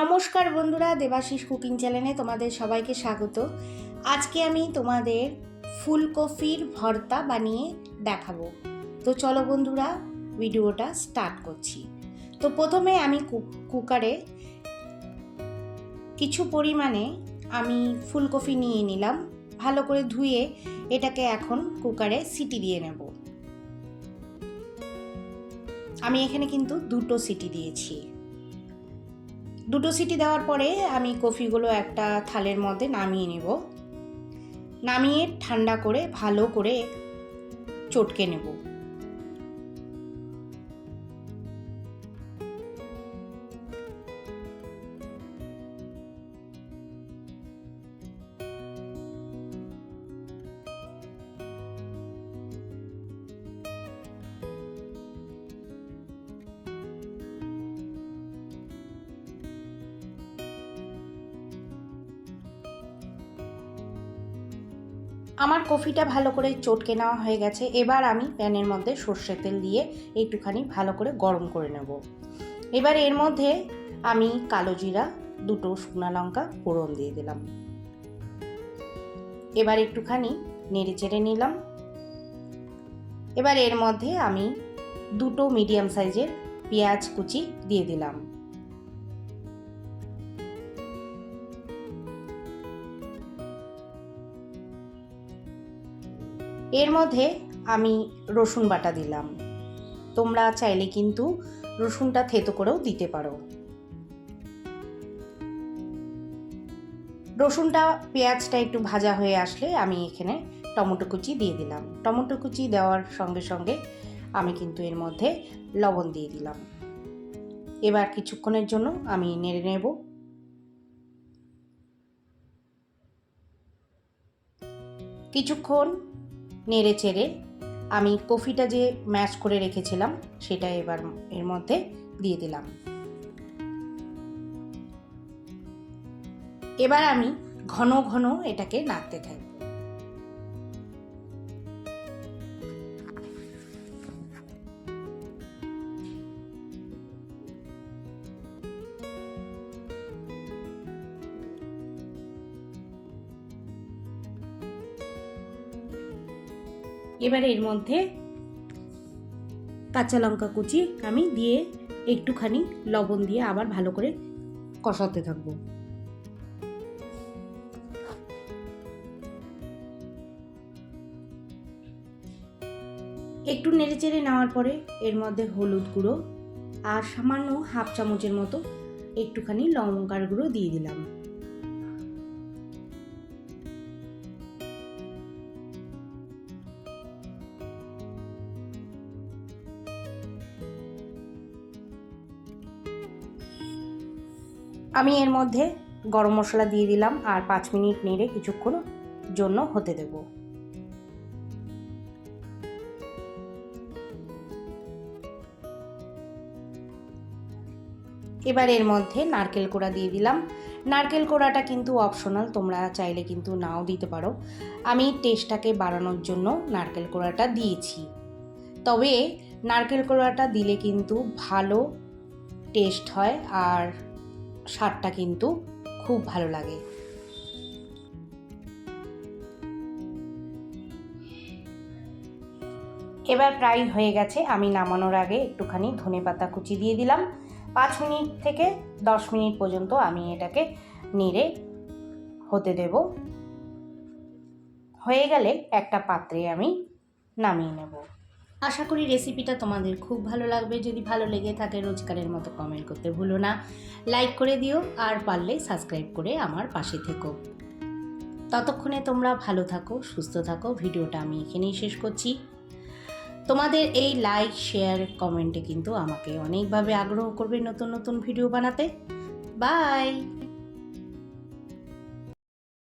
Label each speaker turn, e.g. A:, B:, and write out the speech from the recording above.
A: নমস্কার বন্ধুরা, দেবাশিস কুকিং চ্যানেলে তোমাদের সবাইকে স্বাগত। আজকে আমি তোমাদের ফুলকপির ভর্তা বানিয়ে দেখাবো। তো চলো বন্ধুরা, ভিডিওটা স্টার্ট করছি। তো প্রথমে আমি কুকারে কিছু পরিমাণে আমি ফুলকপি নিয়ে নিলাম। ভালো করে ধুয়ে এটাকে এখন কুকারে সিটি দিয়ে নেব। আমি এখানে কিন্তু দুটো সিটি দিয়েছি। দুটো সিটি দেওয়ার পরে আমি কফিগুলো একটা থালের মধ্যে নামিয়ে নেব। নামিয়ে ঠান্ডা করে, ভালো করে চটকে নেব। আমার কফিটা ভালো করে চটকে নেওয়া হয়ে গেছে। এবার আমি প্যানের মধ্যে সর্ষের তেল দিয়ে একটুখানি ভালো করে গরম করে নেব। এবার এর মধ্যে আমি কালো জিরা, দুটো শুকনা লঙ্কা, ফোড়ন দিয়ে দিলাম। এবার একটুখানি নেড়ে চেড়ে নিলাম। এবার এর মধ্যে আমি দুটো মিডিয়াম সাইজের পেঁয়াজ কুচি দিয়ে দিলাম। এর মধ্যে আমি রসুন বাটা দিলাম। তোমরা চাইলে কিন্তু রসুনটা থেতো করেও দিতে পারো। রসুনটা পেঁয়াজটা একটু ভাজা হয়ে আসলে আমি এখানে টমেটো কুচি দিয়ে দিলাম। টমেটো কুচি দেওয়ার সঙ্গে সঙ্গে আমি কিন্তু এর মধ্যে লবণ দিয়ে দিলাম। এবার কিছুক্ষণের জন্য আমি নেড়ে নেব। কিছুক্ষণ নেড়ে চেড়ে আমি কফিটা যে ম্যাশ করে রেখেছিলাম, সেটা এবার এর মধ্যে দিয়ে দিলাম। এবার আমি ঘন ঘন এটাকে নাড়তে থাকব। এবার এর মধ্যে কাঁচা লঙ্কা কুচি আমি দিয়ে একটুখানি লবণ দিয়ে আবার ভালো করে কষাতে থাকব। একটু নেড়েচেড়ে নেওয়ার পরে এর মধ্যে হলুদ গুঁড়ো আর সামান্য হাফ চামচের মতো একটুখানি লঙ্কার গুঁড়ো দিয়ে দিলাম। আমি এর মধ্যে গরম মশলা দিয়ে দিলাম আর পাঁচ মিনিট নেড়ে কিছুক্ষণ জন্য হতে দেব। এবার এর মধ্যে নারকেল কোড়া দিয়ে দিলাম। নারকেল কোড়াটা কিন্তু অপশনাল, তোমরা চাইলে কিন্তু নাও দিতে পারো। আমি টেস্টটাকে বাড়ানোর জন্য নারকেল কোড়াটা দিয়েছি। তবে নারকেল কোড়াটা দিলে কিন্তু ভালো টেস্ট হয় আর স্বাদটা কিন্তু খুব ভালো লাগে। এবার প্রায় হয়ে গেছে, আমি নামানোর আগে একটুখানি ধনে পাতা কুচি দিয়ে দিলাম। পাঁচ মিনিট থেকে দশ মিনিট পর্যন্ত আমি এটাকে নেড়ে হতে দেব। হয়ে গেলে একটা পাত্রে আমি নামিয়ে নেব। আশা করি রেসিপিটা তোমাদের খুব ভালো লাগবে। যদি ভালো লেগে থাকে রোজকারের মতো কমেন্ট করতে ভুলো না। লাইক করে দিও আর পারলে সাবস্ক্রাইব করে আমার পাশে থেকো। ততক্ষণে তোমরা ভালো থাকো, সুস্থ থাকো। ভিডিওটা আমি এখানেই শেষ করছি। তোমাদের এই লাইক শেয়ার কমেন্টে কিন্তু আমাকে অনেকভাবে আগ্রহ করবে নতুন নতুন ভিডিও বানাতে। বাই